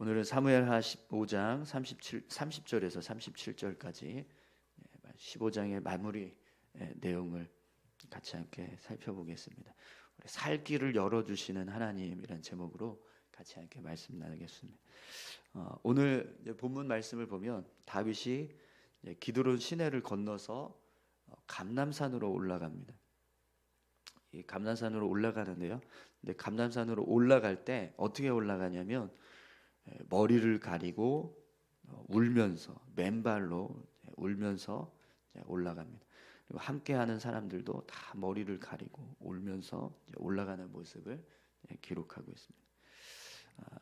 오늘은 사무엘하 15장 37 30절에서 37절까지 15장의 마무리 예, 내용을 같이 함께 살펴보겠습니다. 우리 살 길을 열어 주시는 하나님이란 제목으로 같이 함께 말씀 나누겠습니다. 어, 오늘 본문 말씀을 보면 다윗이 기드론 시내를 건너서 어, 감남산으로 올라갑니다. 이 감남산으로 올라가는데요. 근데 감남산으로 올라갈 때 어떻게 올라가냐면 예, 머리를 가리고 어, 울면서 맨발로 울면서 올라갑니다. 그리고 함께하는 사람들도 다 머리를 가리고 울면서 올라가는 모습을 예, 기록하고 있습니다. 아,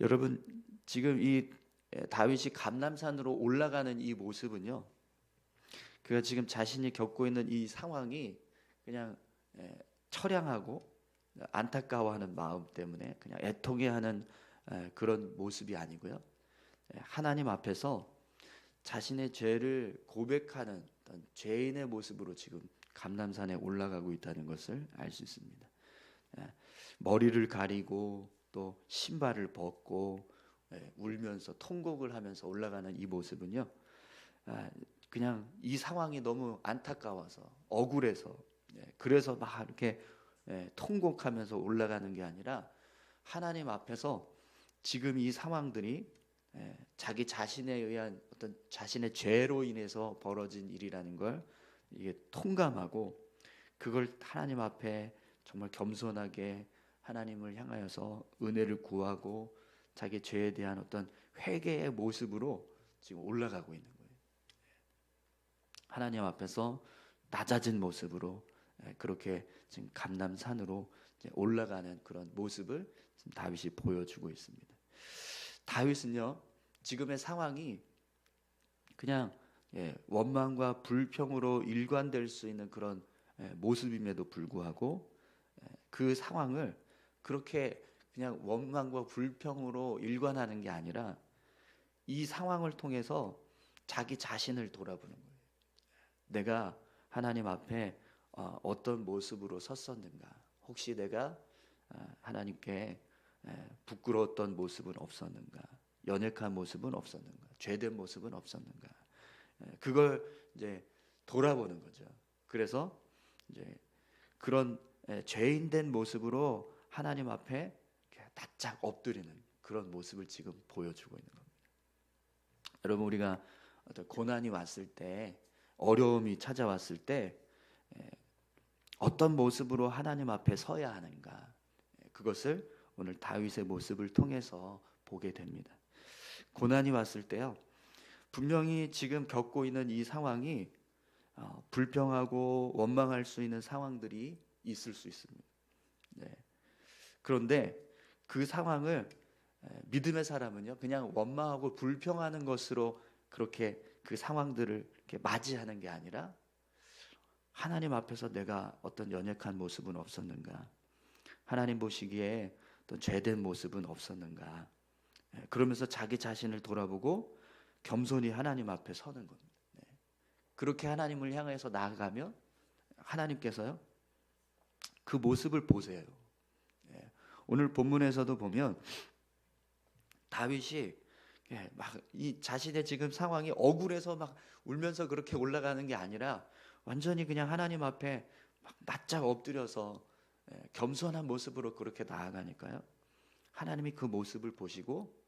여러분 지금 이 예, 다윗이 감남산으로 올라가는 이 모습은요. 그가 지금 자신이 겪고 있는 이 상황이 그냥 예, 처량하고 안타까워하는 마음 때문에 그냥 애통해하는 에, 그런 모습이 아니고요. 에, 하나님 앞에서 자신의 죄를 고백하는 죄인의 모습으로 지금 감남산에 올라가고 있다는 것을 알 수 있습니다. 에, 머리를 가리고 또 신발을 벗고 에, 울면서 통곡을 하면서 올라가는 이 모습은요. 아, 그냥 이 상황이 너무 안타까워서 억울해서 예, 그래서 막 이렇게 예, 통곡하면서 올라가는 게 아니라 하나님 앞에서 지금 이 상황들이 예, 자기 자신에 의한 어떤 자신의 죄로 인해서 벌어진 일이라는 걸 이게 통감하고 그걸 하나님 앞에 정말 겸손하게 하나님을 향하여서 은혜를 구하고 자기 죄에 대한 어떤 회개의 모습으로 지금 올라가고 있는 거예요. 하나님 앞에서 낮아진 모습으로 예, 그렇게 지금 감남산으로 올라가는 그런 모습을 다윗이 보여주고 있습니다. 다윗은요 지금의 상황이 그냥 예, 원망과 불평으로 일관될 수 있는 그런 예, 모습임에도 불구하고 그 상황을 그렇게 그냥 원망과 불평으로 일관하는 게 아니라 이 상황을 통해서 자기 자신을 돌아보는 거예요. 내가 하나님 앞에 어, 어떤 모습으로 섰었는가? 혹시 내가 어, 하나님께 부끄러웠던 모습은 없었는가? 연약한 모습은 없었는가? 죄된 모습은 없었는가? 그걸 이제 돌아보는 거죠. 그래서 이제 그런 죄인된 모습으로 하나님 앞에 납작 엎드리는 그런 모습을 지금 보여주고 있는 겁니다. 여러분 우리가 어떤 고난이 왔을 때 어려움이 찾아왔을 때 어떤 모습으로 하나님 앞에 서야 하는가 그것을 오늘 다윗의 모습을 통해서 보게 됩니다. 고난이 왔을 때요. 분명히 지금 겪고 있는 이 상황이 어, 불평하고 원망할 수 있는 상황들이 있을 수 있습니다. 네. 그런데 그 상황을 믿음의 사람은요, 그냥 원망하고 불평하는 것으로 그렇게 그 상황들을 이렇게 맞이하는 게 아니라 하나님 앞에서 내가 어떤 연약한 모습은 없었는가? 하나님 보시기에 어떤 죄된 모습은 없었는가? 예, 그러면서 자기 자신을 돌아보고 겸손히 하나님 앞에 서는 겁니다. 네. 그렇게 하나님을 향해서 나아가면 하나님께서요 그 모습을 보세요. 예, 오늘 본문에서도 보면 다윗이 예, 막이 자신의 지금 상황이 억울해서 막 울면서 그렇게 올라가는 게 아니라 완전히 그냥 하나님 앞에 막 납작 엎드려서 예, 겸손한 모습으로 그렇게 나아가니까요. 하나님이 그 모습을 보시고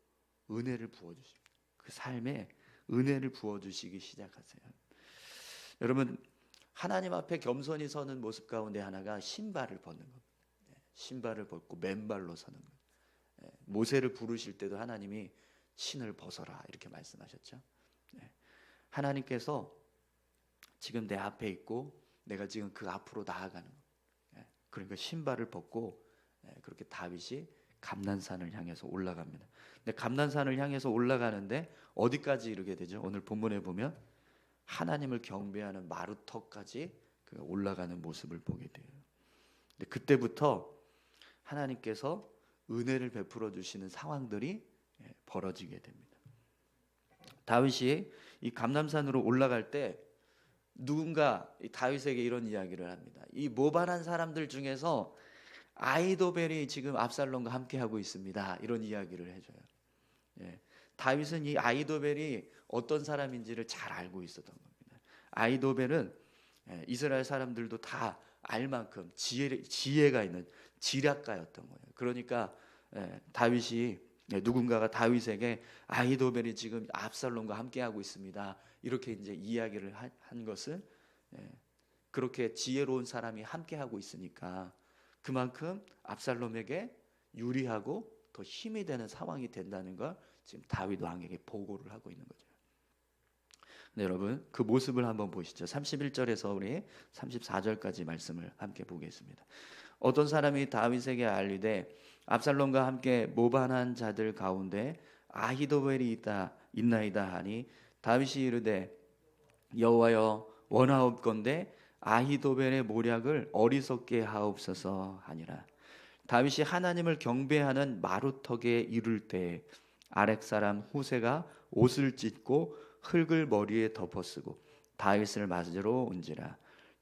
은혜를 부어 주십니다. 그 삶에 은혜를 부어 주시기 시작하세요. 여러분 하나님 앞에 겸손히 서는 모습 가운데 하나가 신발을 벗는 겁니다. 예, 신발을 벗고 맨발로 서는 것. 예, 모세를 부르실 때도 하나님이 신을 벗어라 이렇게 말씀하셨죠. 네. 하나님께서 지금 내 앞에 있고 내가 지금 그 앞으로 나아가는 거. 네. 그러니까 신발을 벗고 네. 그렇게 다윗이 감난산을 향해서 올라갑니다. 근데 감난산을 향해서 올라가는데 어디까지 이르게 되죠? 오늘 본문에 보면 하나님을 경배하는 마루터까지 올라가는 모습을 보게 돼요. 근데 그때부터 하나님께서 은혜를 베풀어 주시는 상황들이 예, 벌어지게 됩니다. 다윗이 이 감남산으로 올라갈 때 누군가 다윗에게 이런 이야기를 합니다. 이 모발한 사람들 중에서 아이도벨이 지금 압살롬과 함께 하고 있습니다. 이런 이야기를 해줘요. 예. 다윗은 이 아이도벨이 어떤 사람인지를 잘 알고 있었던 겁니다. 아이도벨은 예, 이스라엘 사람들도 다 알 만큼 지혜, 지혜가 있는 지략가였던 거예요. 그러니까 예, 다윗이 예, 누군가가 다윗에게 아이도벨이 지금 압살롬과 함께하고 있습니다. 이렇게 이제 이야기를 한, 한 것은 예, 그렇게 지혜로운 사람이 함께 하고 있으니까 그만큼 압살롬에게 유리하고 더 힘이 되는 상황이 된다는 걸 지금 다윗 왕에게 보고를 하고 있는 거죠. 네, 여러분 그 모습을 한번 보시죠. 31절에서 우리 34절까지 말씀을 함께 보겠습니다. 어떤 사람이 다윗에게 알리되 압살롬과 함께 모반한 자들 가운데 아히도벨이 있다 있나이다 하니 다윗이 이르되 여호와여 원하옵건대 아히도벨의 모략을 어리석게 하옵소서 하니라. 다윗이 하나님을 경배하는 마루턱에 이를 때 아렉 사람 후세가 옷을 찢고 흙을 머리에 덮어쓰고 다윗을 맞으러 온지라.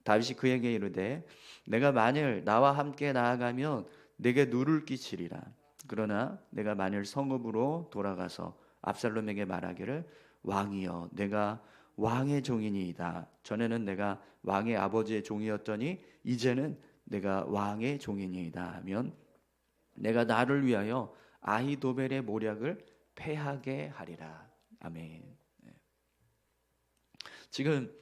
다윗이 그에게 이르되 내가 만일 나와 함께 나아가면 내게 누를 끼치리라. 그러나 내가 만일 성읍으로 돌아가서 압살롬에게 말하기를 왕이여 내가 왕의 종이니이다. 전에는 내가 왕의 아버지의 종이었더니 이제는 내가 왕의 종이니이다 하면 내가 나를 위하여 아히도벨의 모략을 패하게 하리라. 아멘. 네. 지금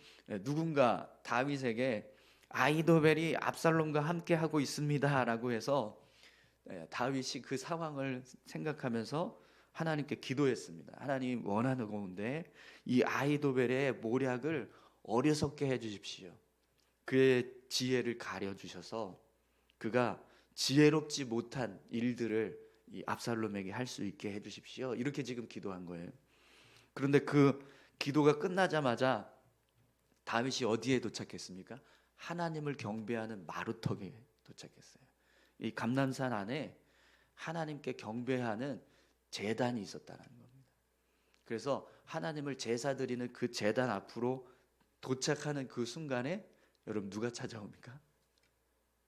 누군가 다윗에게 아히도벨이 압살롬과 함께 하고 있습니다라고 해서 네, 다윗이 그 상황을 생각하면서 하나님께 기도했습니다. 하나님 원하는 가운데 이 아이도벨의 모략을 어리석게 해 주십시오. 그의 지혜를 가려 주셔서 그가 지혜롭지 못한 일들을 이 압살롬에게 할 수 있게 해 주십시오. 이렇게 지금 기도한 거예요. 그런데 그 기도가 끝나자마자 다윗이 어디에 도착했습니까? 하나님을 경배하는 마루턱에 도착했어요. 이 감남산 안에 하나님께 경배하는 재단이 있었다는 겁니다. 그래서 하나님을 제사 드리는 그 재단 앞으로 도착하는 그 순간에 여러분 누가 찾아옵니까?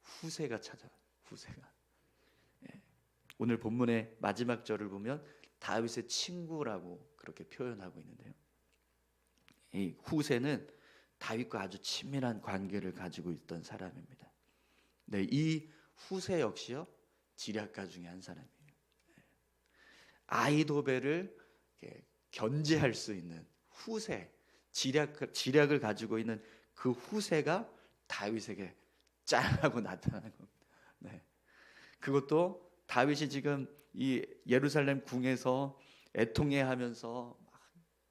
후세가 찾아와. 후세가. 예. 오늘 본문의 마지막 절을 보면 다윗의 친구라고 그렇게 표현하고 있는데요. 이 후세는 다윗과 아주 친밀한 관계를 가지고 있던 사람입니다. 네, 이 후세 역시요 지략가 중에 한 사람이에요. 아이도벨을 견제할 수 있는 후세 지략 지략을 가지고 있는 그 후세가 다윗에게 짠하고 나타나는 겁니다. 네. 그것도 다윗이 지금 이 예루살렘 궁에서 애통해하면서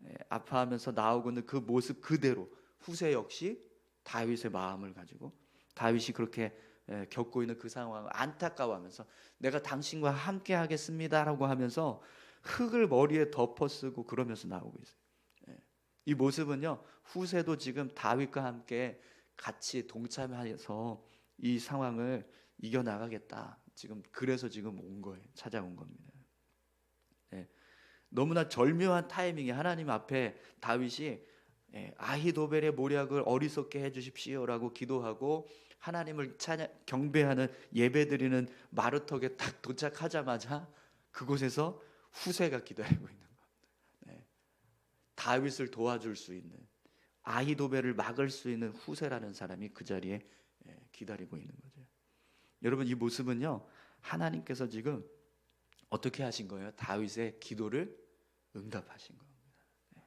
예, 아파하면서 나오고 있는 그 모습 그대로 후세 역시 다윗의 마음을 가지고 다윗이 그렇게 예, 겪고 있는 그 상황을 안타까워하면서 내가 당신과 함께 하겠습니다라고 하면서 흙을 머리에 덮어 쓰고 그러면서 나오고 있어요. 예. 이 모습은요 후세도 지금 다윗과 함께 같이 동참해서 이 상황을 이겨 나가겠다. 지금 그래서 지금 온 거예요. 찾아온 겁니다. 네. 너무나 절묘한 타이밍에 하나님 앞에 다윗이 예, 아히도벨의 모략을 어리석게 해주십시오라고 기도하고 하나님을 찬양, 경배하는 예배드리는 마루턱에 딱 도착하자마자 그곳에서 후세가 기다리고 있는 겁니다. 네. 다윗을 도와줄 수 있는 아히도벨을 막을 수 있는 후세라는 사람이 그 자리에 예, 기다리고 있는 거죠. 여러분 이 모습은요 하나님께서 지금 어떻게 하신 거예요? 다윗의 기도를 응답하신 겁니다. 네.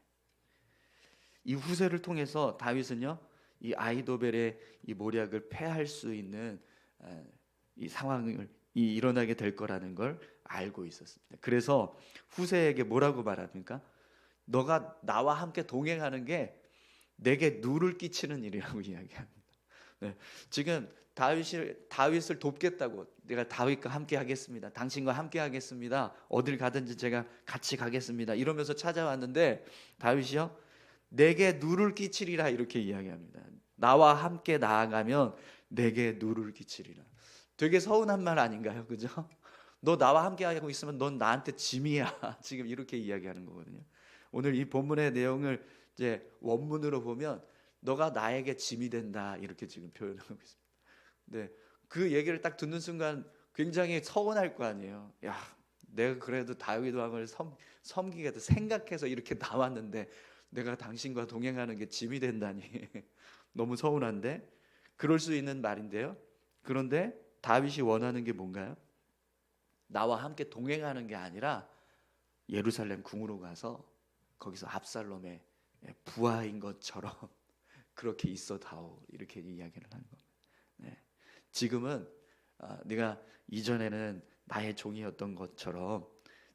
이 후세를 통해서 다윗은요 이 아이도벨의 이 모략을 패할 수 있는 이 상황을 이 일어나게 될 거라는 걸 알고 있었습니다. 그래서 후세에게 뭐라고 말합니까? 너가 나와 함께 동행하는 게 내게 누를 끼치는 일이라고 이야기합니다. 네, 지금 다윗을 다윗을 돕겠다고 내가 다윗과 함께 하겠습니다. 당신과 함께 하겠습니다. 어딜 가든지 제가 같이 가겠습니다. 이러면서 찾아왔는데 다윗이요 내게 누를 끼치리라 이렇게 이야기합니다. 나와 함께 나아가면 내게 누를 끼치리라. 되게 서운한 말 아닌가요? 그죠? 너 나와 함께 하고 있으면 넌 나한테 짐이야. 지금 이렇게 이야기하는 거거든요. 오늘 이 본문의 내용을 이제 원문으로 보면 너가 나에게 짐이 된다 이렇게 지금 표현하고 있습니다. 네, 그 얘기를 딱 듣는 순간 굉장히 서운할 거 아니에요. 야, 내가 그래도 다윗 왕을 섬, 섬기겠다 생각해서 이렇게 나왔는데 내가 당신과 동행하는 게 짐이 된다니 너무 서운한데 그럴 수 있는 말인데요. 그런데 다윗이 원하는 게 뭔가요? 나와 함께 동행하는 게 아니라 예루살렘 궁으로 가서 거기서 압살롬의 부하인 것처럼 그렇게 있어다오 이렇게 이야기를 하는 겁니다. 네. 지금은 아, 네가 이전에는 나의 종이었던 것처럼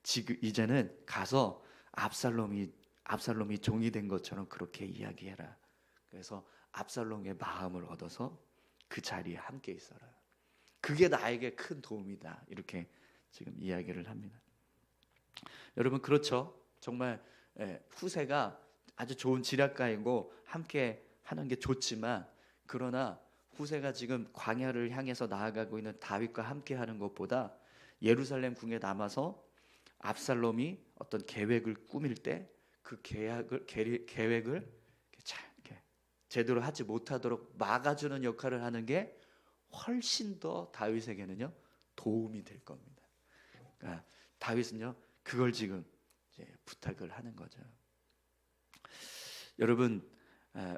지금 이제는 가서 압살롬이 압살롬이 종이 된 것처럼 그렇게 이야기해라. 그래서 압살롬의 마음을 얻어서 그 자리에 함께 있어라. 그게 나에게 큰 도움이다. 이렇게 지금 이야기를 합니다. 여러분 그렇죠? 정말 예, 후세가 아주 좋은 지략가이고 함께 하는 게 좋지만 그러나 후세가 지금 광야를 향해서 나아가고 있는 다윗과 함께 하는 것보다 예루살렘 궁에 남아서 압살롬이 어떤 계획을 꾸밀 때 그 계획을 계획을 잘 제대로 하지 못하도록 막아주는 역할을 하는 게 훨씬 더 다윗에게는요 도움이 될 겁니다. 그러니까 다윗은요 그걸 지금 부탁을 하는 거죠. 여러분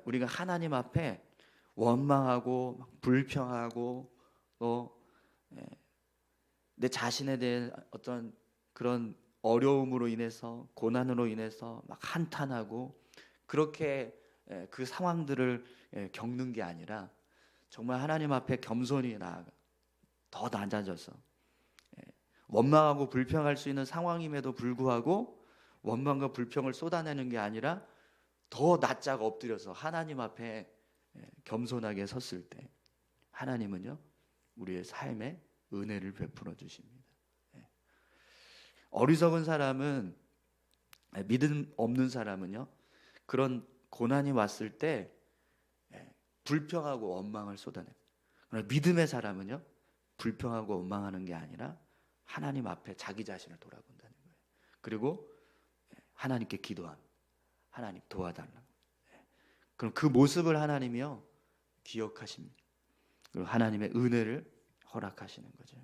우리가 하나님 앞에 원망하고 불평하고 또 내 자신에 대한 어떤 그런 어려움으로 인해서 고난으로 인해서 막 한탄하고 그렇게 그 상황들을 겪는 게 아니라 정말 하나님 앞에 겸손히 나아가 더 낮아져서 원망하고 불평할 수 있는 상황임에도 불구하고 원망과 불평을 쏟아내는 게 아니라 더 낯짝 엎드려서 하나님 앞에 겸손하게 섰을 때 하나님은요 우리의 삶에 은혜를 베풀어 주십니다. 어리석은 사람은 믿음 없는 사람은요 그런 고난이 왔을 때 불평하고 원망을 쏟아내. 그러나 믿음의 사람은요 불평하고 원망하는 게 아니라 하나님 앞에 자기 자신을 돌아본다는 거예요. 그리고 하나님께 기도함. 하나님 도와달라. 그럼 그 모습을 하나님이요 기억하십니다. 그리고 하나님의 은혜를 허락하시는 거죠.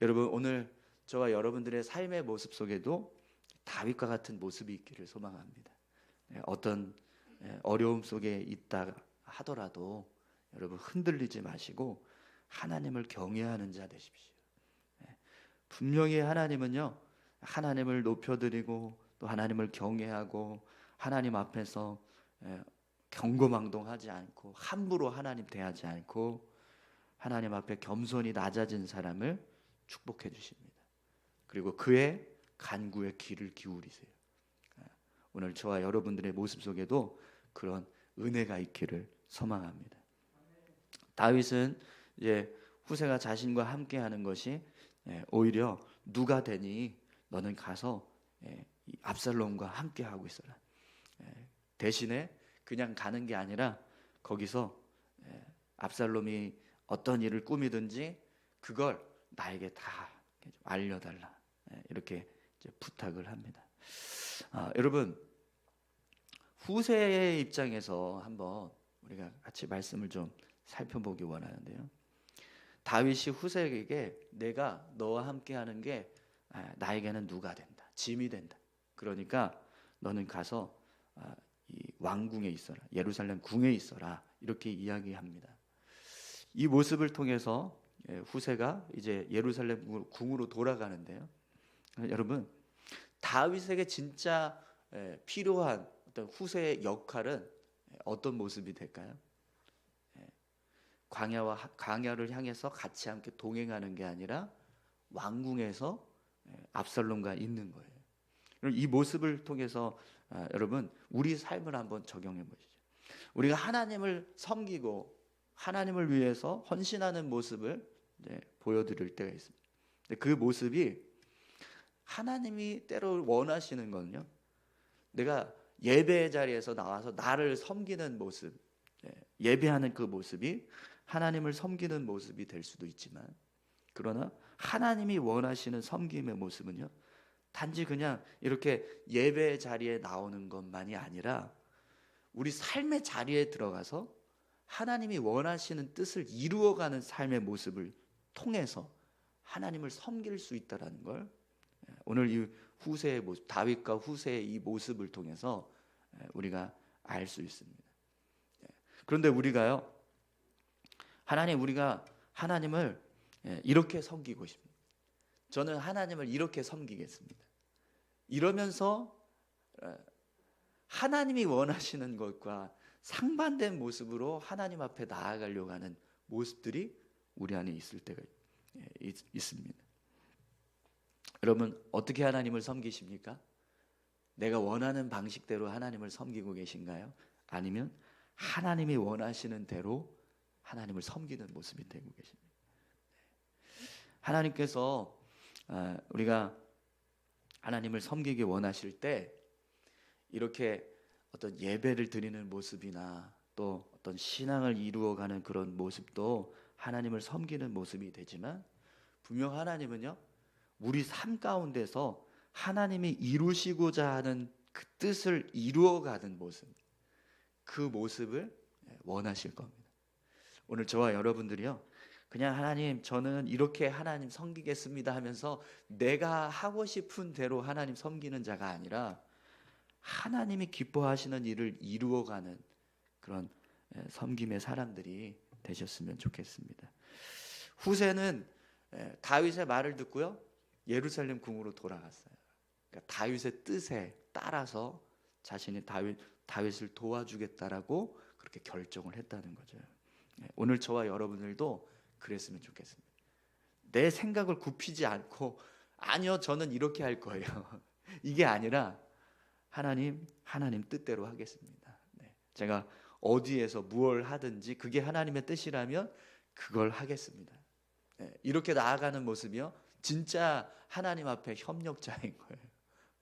여러분 오늘 저와 여러분들의 삶의 모습 속에도 다윗과 같은 모습이 있기를 소망합니다. 네, 어떤 예, 어려움 속에 있다 하더라도 여러분 흔들리지 마시고 하나님을 경외하는 자 되십시오. 네, 분명히 하나님은요 하나님을 높여드리고 또 하나님을 경외하고 하나님 앞에서 예, 경고망동하지 않고 함부로 하나님 대하지 않고 하나님 앞에 겸손히 낮아진 사람을 축복해 주십니다. 그리고 그의 간구에 귀를 기울이세요. 예, 오늘 저와 여러분들의 모습 속에도 그런 은혜가 있기를 소망합니다. 다윗은 이제 후세가 자신과 함께 하는 것이 예, 오히려 누가 되니 너는 가서 압살롬과 함께 하고 있어라. 대신에 그냥 가는 게 아니라 거기서 압살롬이 어떤 일을 꾸미든지 그걸 나에게 다 알려달라 이렇게 부탁을 합니다. 아, 여러분 후세의 입장에서 한번 우리가 같이 말씀을 좀 살펴보기 원하는데요. 다윗이 후세에게 내가 너와 함께하는 게 아, 나에게는 누가 된다, 짐이 된다. 그러니까 너는 가서 아, 이 왕궁에 있어라. 예루살렘 궁에 있어라. 이렇게 이야기합니다. 이 모습을 통해서 예, 후세가 이제 예루살렘 궁으로 돌아가는데요. 여러분 다윗에게 진짜 예, 필요한 어떤 후세의 역할은 어떤 모습이 될까요? 예, 광야와 광야를 향해서 같이 함께 동행하는 게 아니라 왕궁에서 압살롬과 있는 거예요. 이 모습을 통해서 아, 여러분 우리 삶을 한번 적용해 보시죠. 우리가 하나님을 섬기고 하나님을 위해서 헌신하는 모습을 보여드릴 때가 있습니다. 그 모습이 하나님이 때로 원하시는 거는요. 내가 예배 자리에서 나와서 나를 섬기는 모습, 예배하는 그 모습이 하나님을 섬기는 모습이 될 수도 있지만, 그러나 하나님이 원하시는 섬김의 모습은요. 단지 그냥 이렇게 예배 자리에 나오는 것만이 아니라 우리 삶의 자리에 들어가서 하나님이 원하시는 뜻을 이루어가는 삶의 모습을 통해서 하나님을 섬길 수 있다라는 걸 예, 오늘 이 후세의 모습, 다윗과 후세의 이 모습을 통해서 예, 우리가 알 수 있습니다. 예, 그런데 우리가요, 하나님 우리가 하나님을 예, 이렇게 섬기고 싶습니다. 저는 하나님을 이렇게 섬기겠습니다. 이러면서 어, 하나님이 원하시는 것과 상반된 모습으로 하나님 앞에 나아가려고 하는 모습들이 우리 안에 있을 때가 예, 있, 있습니다. 여러분 어떻게 하나님을 섬기십니까? 내가 원하는 방식대로 하나님을 섬기고 계신가요? 아니면 하나님이 원하시는 대로 하나님을 섬기는 모습이 되고 계십니까? 네. 하나님께서 아, 우리가 하나님을 섬기기 원하실 때 이렇게 어떤 예배를 드리는 모습이나 또 어떤 신앙을 이루어가는 그런 모습도 하나님을 섬기는 모습이 되지만 분명 하나님은요 우리 삶 가운데서 하나님이 이루시고자 하는 그 뜻을 이루어가는 모습 그 모습을 원하실 겁니다. 오늘 저와 여러분들이요 그냥 하나님 저는 이렇게 하나님 섬기겠습니다 하면서 내가 하고 싶은 대로 하나님 섬기는 자가 아니라 하나님이 기뻐하시는 일을 이루어가는 그런 예, 섬김의 사람들이 되셨으면 좋겠습니다. 후세는 예, 다윗의 말을 듣고요 예루살렘 궁으로 돌아갔어요. 그러니까 다윗의 뜻에 따라서 자신이 다윗 다윗을 도와주겠다라고 그렇게 결정을 했다는 거죠. 예, 오늘 저와 여러분들도 그랬으면 좋겠습니다. 내 생각을 굽히지 않고 아니요 저는 이렇게 할 거예요. 이게 아니라 하나님 하나님 뜻대로 하겠습니다. 네. 제가 어디에서 무엇을 하든지 그게 하나님의 뜻이라면 그걸 하겠습니다. 네. 이렇게 나아가는 모습이요 진짜 하나님 앞에 협력자인 거예요.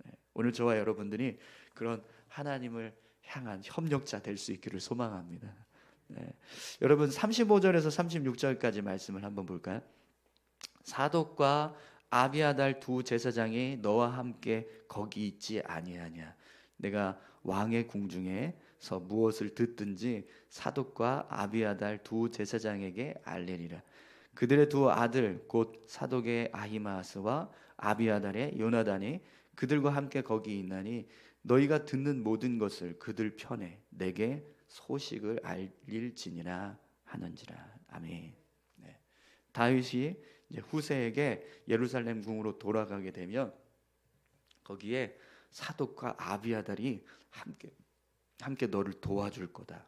네. 오늘 저와 여러분들이 그런 하나님을 향한 협력자 될 수 있기를 소망합니다. 네. 여러분 35절에서 36절까지 말씀을 한번 볼까요? 사독과 아비아달 두 제사장이 너와 함께 거기 있지 아니하냐. 내가 왕의 궁중에서 무엇을 듣든지 사독과 아비아달 두 제사장에게 알리리라. 그들의 두 아들 곧 사독의 아히마스와 아비아달의 요나단이 그들과 함께 거기 있나니 너희가 듣는 모든 것을 그들 편에 내게 소식을 알릴지니라 하는지라 아멘. 네. 다윗이 후세에게 예루살렘 궁으로 돌아가게 되면 거기에 사독과 아비아달이 함께 함께 너를 도와줄 거다.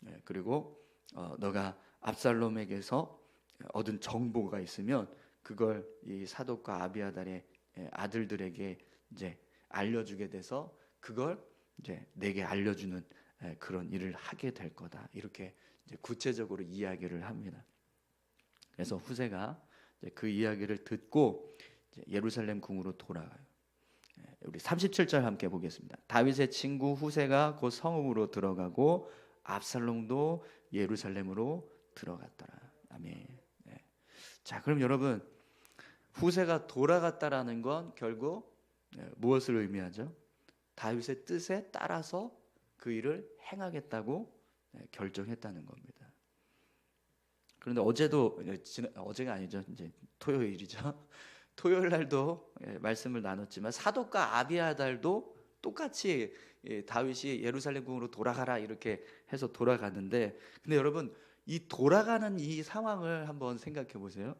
네. 그리고 어, 너가 압살롬에게서 얻은 정보가 있으면 그걸 이 사독과 아비아달의 아들들에게 이제 알려주게 돼서 그걸 이제 내게 알려주는 예, 그런 일을 하게 될 거다. 이렇게 구체적으로 이야기를 합니다. 그래서 후세가 그 이야기를 듣고 예루살렘 궁으로 돌아가요. 예, 우리 37절 함께 보겠습니다. 다윗의 친구 후세가 곧 성읍으로 들어가고 압살롬도 예루살렘으로 들어갔더라. 아멘. 네. 자, 그럼 여러분 후세가 돌아갔다라는 건 결국 예, 무엇을 의미하죠? 다윗의 뜻에 따라서 그 일을 행하겠다고 네, 결정했다는 겁니다. 그런데 어제도 어제가 아니죠. 이제 토요일이죠. 토요일 날도 예, 말씀을 나눴지만 사독과 아비아달도 똑같이 예, 다윗이 예루살렘 궁으로 돌아가라 이렇게 해서 돌아갔는데 근데 여러분 이 돌아가는 이 상황을 한번 생각해 보세요.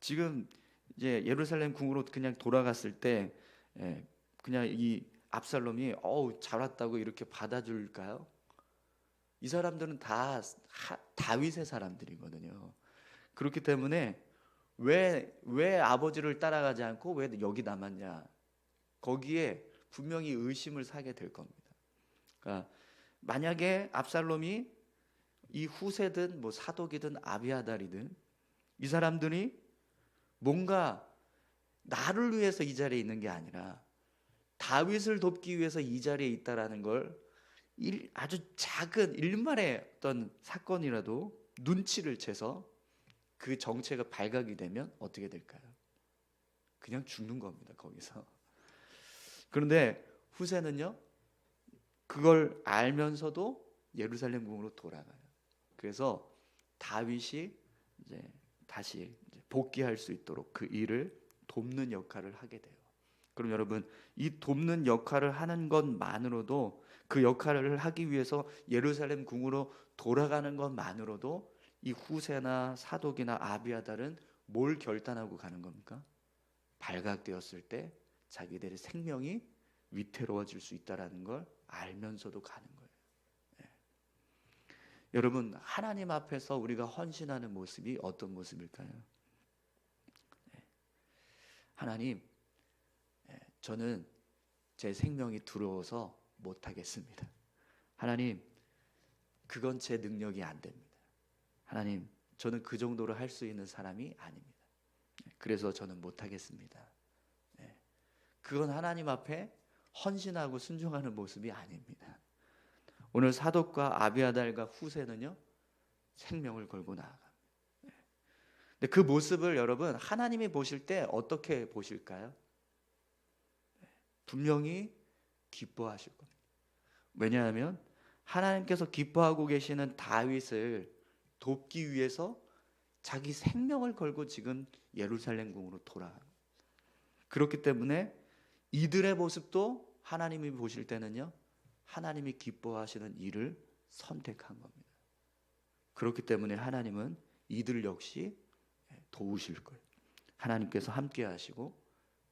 지금 이제 예루살렘 궁으로 그냥 돌아갔을 때 예, 그냥 이 압살롬이 어우 잘 왔다고 이렇게 받아줄까요? 이 사람들은 다 다윗의 사람들이거든요. 그렇기 때문에 왜 왜 아버지를 따라가지 않고 왜 여기 남았냐? 거기에 분명히 의심을 사게 될 겁니다. 그러니까 만약에 압살롬이 이 후세든 뭐 사독이든 아비아달이든 이 사람들이 뭔가 나를 위해서 이 자리에 있는 게 아니라 다윗을 돕기 위해서 이 자리에 있다라는 걸 아주 작은 일말의 어떤 사건이라도 눈치를 채서 그 정체가 발각이 되면 어떻게 될까요? 그냥 죽는 겁니다, 거기서. 그런데 후세는요, 그걸 알면서도 예루살렘 궁으로 돌아가요. 그래서 다윗이 이제 다시 이제 복귀할 수 있도록 그 일을 돕는 역할을 하게 돼요. 그럼 여러분 이 돕는 역할을 하는 것만으로도 그 역할을 하기 위해서 예루살렘 궁으로 돌아가는 것만으로도 이 후세나 사독이나 아비아달은 뭘 결단하고 가는 겁니까? 발각되었을 때 자기들의 생명이 위태로워질 수 있다라는 걸 알면서도 가는. 예. 여러분 하나님 앞에서 우리가 헌신하는 모습이 어떤 모습일까요? 예. 하나님, 예, 저는 제 생명이 두려워서 못하겠습니다. 하나님, 그건 제 능력이 안 됩니다. 하나님, 저는 그 정도로 할 수 있는 사람이 아닙니다. 예, 그래서 저는 못하겠습니다. 예, 그건 하나님 앞에 헌신하고 순종하는 모습이 아닙니다. 오늘 사독과 아비아달과 후세는요 생명을 걸고 나아갑니다. 예. 근데 그 모습을 여러분 하나님이 보실 때 어떻게 보실까요? 예. 분명히 기뻐하실 겁니다. 왜냐하면 하나님께서 기뻐하고 계시는 다윗을 돕기 위해서 자기 생명을 걸고 지금 예루살렘 궁으로 돌아간 그렇기 때문에 이들의 모습도 하나님이 보실 때는요. 하나님이 기뻐하시는 일을 선택한 겁니다. 그렇기 때문에 하나님은 이들 역시 도우실 거예요. 하나님께서 함께 하시고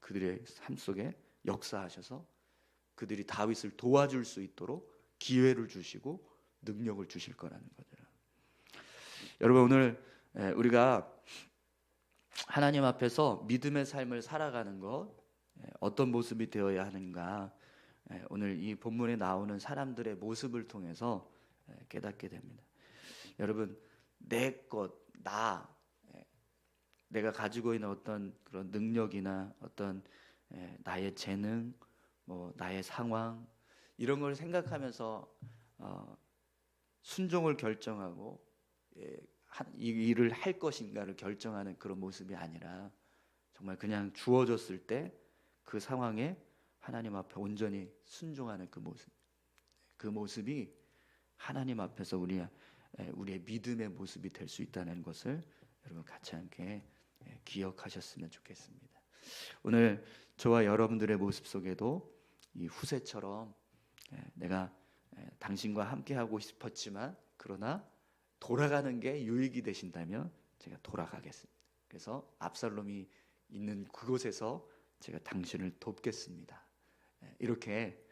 그들의 삶 속에 역사하셔서 그들이 다윗을 도와줄 수 있도록 기회를 주시고 능력을 주실 거라는 거죠. 여러분 오늘 우리가 하나님 앞에서 믿음의 삶을 살아가는 것 어떤 모습이 되어야 하는가 오늘 이 본문에 나오는 사람들의 모습을 통해서 깨닫게 됩니다. 여러분 내 것, 나 내가 가지고 있는 어떤 그런 능력이나 어떤 나의 재능, 뭐 나의 상황 이런 걸 생각하면서 어, 순종을 결정하고 예, 이 일을 할 것인가를 결정하는 그런 모습이 아니라 정말 그냥 주어졌을 때 그 상황에 하나님 앞에 온전히 순종하는 그 모습, 그 모습이 하나님 앞에서 우리 우리의 믿음의 모습이 될 수 있다는 것을 여러분 같이 함께 기억하셨으면 좋겠습니다. 오늘 저와 여러분들의 모습 속에도 이 후세처럼 내가 당신과 함께 하고 싶었지만 그러나 돌아가는 게 유익이 되신다면 제가 돌아가겠습니다. 그래서 압살롬이 있는 그곳에서 제가 당신을 돕겠습니다. 이렇게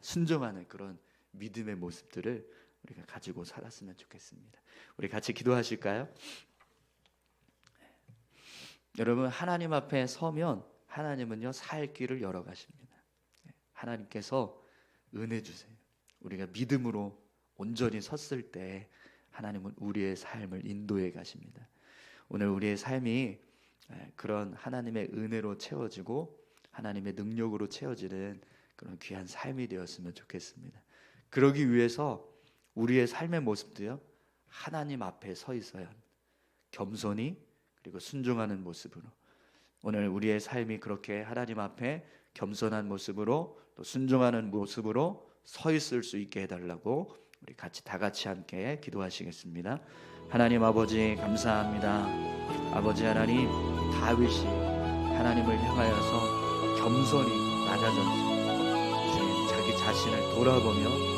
순종하는 그런 믿음의 모습들을 우리가 가지고 살았으면 좋겠습니다. 우리 같이 기도하실까요? 여러분 하나님 앞에 서면 하나님은요 살 길을 열어 가십니다. 하나님께서 은혜 주세요. 우리가 믿음으로 온전히 섰을 때 하나님은 우리의 삶을 인도해 가십니다. 오늘 우리의 삶이 그런 하나님의 은혜로 채워지고 하나님의 능력으로 채워지는 그런 귀한 삶이 되었으면 좋겠습니다. 그러기 위해서 우리의 삶의 모습도요 하나님 앞에 서 있어야 합니다. 겸손히 그리고 순종하는 모습으로 오늘 우리의 삶이 그렇게 하나님 앞에 겸손한 모습으로 또 순종하는 모습으로 서 있을 수 있게 해달라고 우리 같이 다 같이 함께 기도하시겠습니다. 하나님 아버지 감사합니다. 아버지 하나님 다윗이 하나님을 향하여서 겸손히 낮아졌습니다. 자기 자신을 돌아보며